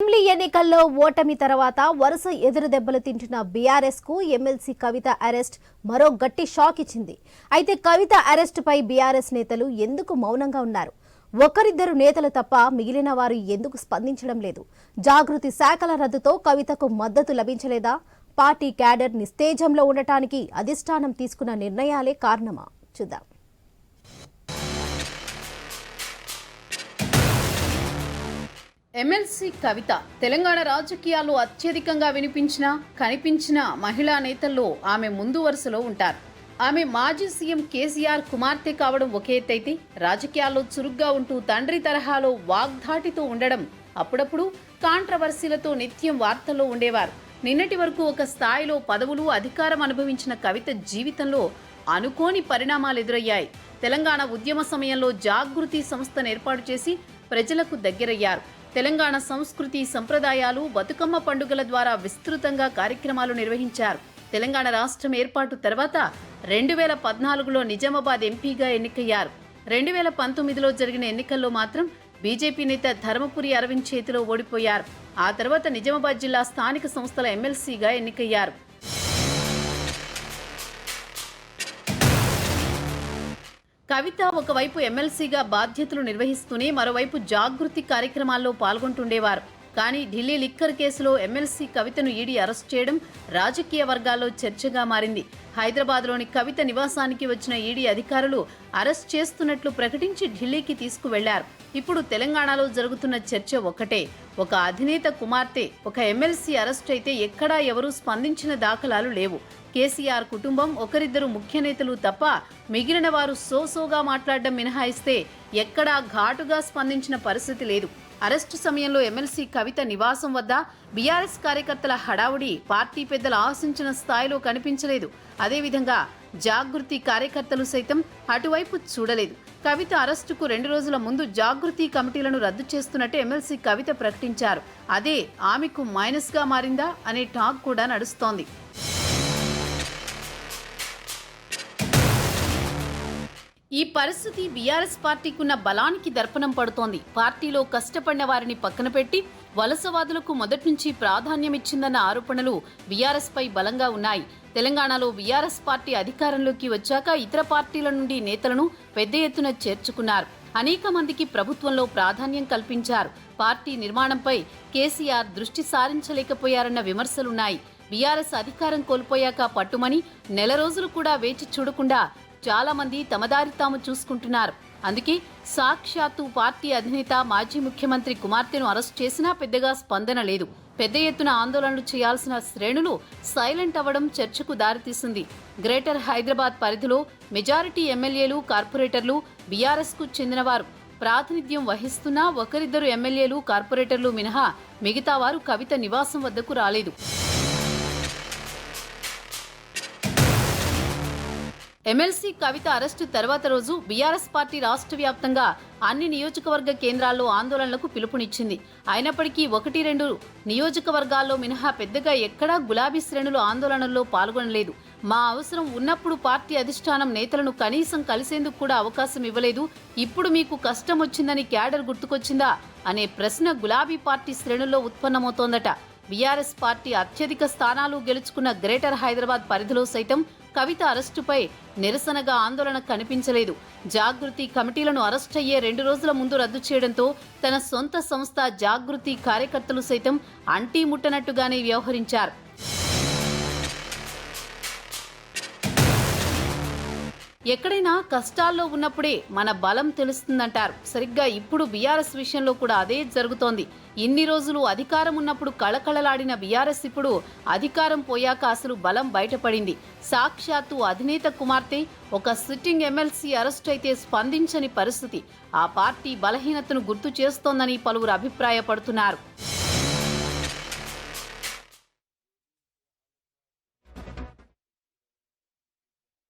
Assembly ఎన్నికల్లో ఓటమి తర్వాత వరుస ఎదురు దెబ్బలు తింటున్న బీఆర్ఎస్కు ఎమ్మెల్సీ కవిత అరెస్ట్ మరో గట్టి షాక్ ఇచ్చింది. అయితే కవిత అరెస్ట్ పై బీఆర్ఎస్ నేతలు ఎందుకు మౌనంగా ఉన్నారు? ఒకరిద్దరు నేతలు తప్ప మిగిలిన వారు ఎందుకు స్పందించడం లేదు? జాగృతి శాఖల రద్దుతో కవితకు మద్దతు లభించలేదా? పార్టీ క్యాడర్ నిస్తేజంలో ఉండటానికి అధిష్టానం తీసుకున్న నిర్ణయాలే కారణమా? చూద్దాం. ఎమ్మెల్సీ కవిత. తెలంగాణ రాజకీయాల్లో అత్యధికంగా వినిపించిన కనిపించిన మహిళా నేతల్లో ఆమె ముందు వరుసలో ఉంటారు. ఆమె మాజీ సీఎం కేసీఆర్ కుమార్తె కావడం ఒక ఎత్తైతే రాజకీయాల్లో చురుగ్గా ఉంటూ తండ్రి తరహాలో వాగ్ధాటితో ఉండడం అప్పుడప్పుడు కాంట్రవర్సీలతో నిత్యం వార్తల్లో ఉండేవారు. నిన్నటి వరకు ఒక స్థాయిలో పదవులు అధికారం అనుభవించిన కవిత జీవితంలో అనుకోని పరిణామాలు ఎదురయ్యాయి. తెలంగాణ ఉద్యమ సమయంలో జాగృతి సంస్థను ఏర్పాటు చేసి ప్రజలకు దగ్గరయ్యారు. తెలంగాణ సంస్కృతి సంప్రదాయాలు బతుకమ్మ పండుగల ద్వారా విస్తృతంగా కార్యక్రమాలు నిర్వహించారు. తెలంగాణ రాష్ట్రం ఏర్పాటు తర్వాత రెండు వేల పద్నాలుగులో నిజామాబాద్ ఎంపీగా ఎన్నికయ్యారు. రెండు వేల పంతొమ్మిదిలో జరిగిన ఎన్నికల్లో మాత్రం బీజేపీ నేత ధర్మపురి అరవింద్ చేతిలో ఓడిపోయారు. ఆ తర్వాత నిజామాబాద్ జిల్లా స్థానిక సంస్థల ఎమ్మెల్సీగా ఎన్నికయ్యారు. కవిత ఒకవైపు ఎమ్మెల్సీగా బాధ్యతలు నిర్వహిస్తూనే మరోవైపు జాగృతి కార్యక్రమాల్లో పాల్గొంటుండేవారు. కానీ ఢిల్లీ లిక్కర్ కేసులో ఎమ్మెల్సీ కవితను ఈడీ అరెస్ట్ చేయడం రాజకీయ వర్గాల్లో చర్చగా మారింది. హైదరాబాద్లోని కవిత నివాసానికి వచ్చిన ఈడీ అధికారులు అరెస్ట్ చేస్తున్నట్లు ప్రకటించి ఢిల్లీకి తీసుకువెళ్ళారు. ఇప్పుడు తెలంగాణలో జరుగుతున్న చర్చ ఒక్కటే ఒక అధినేత కుమార్తె ఒక ఎమ్మెల్సీ అరెస్ట్ అయితే ఎక్కడా ఎవరూ స్పందించిన దాఖలాలు లేవు. కేసీఆర్ కుటుంబం ఒకరిద్దరు ముఖ్య నేతలు తప్ప మిగిలిన వారు సోసోగా మాట్లాడడం మినహాయిస్తే ఎక్కడా ఘాటుగా స్పందించిన పరిస్థితి లేదు. అరెస్టు సమయంలో ఎమ్మెల్సీ కవిత నివాసం వద్ద బీఆర్ఎస్ కార్యకర్తల హడావుడి పార్టీ పెద్దలు ఆశించిన స్థాయిలో కనిపించలేదు. అదేవిధంగా జాగృతి కార్యకర్తలు సైతం అటువైపు చూడలేదు. కవిత అరెస్టుకు రెండు రోజుల ముందు జాగృతి కమిటీలను రద్దు చేస్తున్నట్టు ఎమ్మెల్సీ కవిత ప్రకటించారు. అదే ఆమెకు మైనస్గా మారిందా అనే టాక్ కూడా నడుస్తోంది. ఈ పరిస్థితి బీఆర్ఎస్ పార్టీకున్న బలానికి దర్పణం పడుతోంది. పార్టీలో కష్టపడిన వారిని పక్కన పెట్టి వలసవాదులకు మొదటి నుంచి ప్రాధాన్యం ఇచ్చిందన్న ఆరోపణలు బీఆర్ఎస్ పై బలంగా ఉన్నాయి. తెలంగాణలో బీఆర్ఎస్ పార్టీ అధికారంలోకి వచ్చాక ఇతర పార్టీల నుండి నేతలను పెద్ద ఎత్తున చేర్చుకున్నారు. అనేక మందికి ప్రభుత్వంలో ప్రాధాన్యం కల్పించారు. పార్టీ నిర్మాణంపై కేసీఆర్ దృష్టి సారించలేకపోయారన్న విమర్శలున్నాయి. బీఆర్ఎస్ అధికారం కోల్పోయాక పట్టుమని నెల రోజులు కూడా వేచి చూడకుండా చాలా మంది తమ దారి తాము చూసుకుంటున్నారు. అందుకే సాక్షాత్తు పార్టీ అధినేత మాజీ ముఖ్యమంత్రి కుమార్తెను అరెస్ట్ చేసినా పెద్దగా స్పందన లేదు. పెద్ద ఎత్తున ఆందోళనలు చేయాల్సిన శ్రేణులు సైలెంట్ అవ్వడం చర్చకు దారితీసింది. గ్రేటర్ హైదరాబాద్ పరిధిలో మెజారిటీ ఎమ్మెల్యేలు కార్పొరేటర్లు బీఆర్ఎస్కు చెందినవారు. ప్రాతినిధ్యం వహిస్తున్న ఒకరిద్దరు ఎమ్మెల్యేలు కార్పొరేటర్లు మినహా మిగతా వారు కవిత నివాసం వద్దకు రాలేదు. ఎమ్మెల్సీ కవిత అరెస్టు తర్వాత రోజు బీఆర్ఎస్ పార్టీ రాష్ట్ర వ్యాప్తంగా అన్ని నియోజకవర్గ కేంద్రాల్లో ఆందోళనలకు పిలుపునిచ్చింది. అయినప్పటికీ ఒకటి రెండు నియోజకవర్గాల్లో మినహా పెద్దగా ఎక్కడా గులాబీ శ్రేణులు ఆందోళనల్లో పాల్గొనలేదు. మా అవసరం ఉన్నప్పుడు పార్టీ అధిష్టానం నేతలను కనీసం కలిసేందుకు కూడా అవకాశం ఇవ్వలేదు. ఇప్పుడు మీకు కష్టం వచ్చిందని క్యాడర్ గుర్తుకొచ్చిందా అనే ప్రశ్న గులాబీ పార్టీ శ్రేణుల్లో ఉత్పన్నమవుతోందట. బీఆర్ఎస్ పార్టీ అత్యధిక స్థానాలు గెలుచుకున్న గ్రేటర్ హైదరాబాద్ పరిధిలో సైతం కవిత అరెస్టుపై నిరసనగా ఆందోళన కనిపించలేదు. జాగృతి కమిటీలను అరెస్ట్ అయ్యే రెండు రోజుల ముందు రద్దు చేయడంతో తన సొంత సంస్థ జాగృతి కార్యకర్తలు సైతం అంటీ ముట్టనట్టుగానే వ్యవహరించారు. ఎక్కడైనా కష్టాల్లో ఉన్నప్పుడే మన బలం తెలుస్తుందంటారు. సరిగ్గా ఇప్పుడు బీఆర్ఎస్ విషయంలో కూడా అదే జరుగుతోంది. ఇన్ని రోజులు అధికారం ఉన్నప్పుడు కళకళలాడిన బీఆర్ఎస్ ఇప్పుడు అధికారం పోయాక అసలు బలం బయటపడింది. సాక్షాత్తు అధినేత కుమార్తె ఒక సిట్టింగ్ ఎమ్మెల్సీ అరెస్ట్ అయితే స్పందించని పరిస్థితి. ఆ పార్టీ బలహీనతను గుర్తు చేస్తోందని పలువురు అభిప్రాయపడుతున్నారు.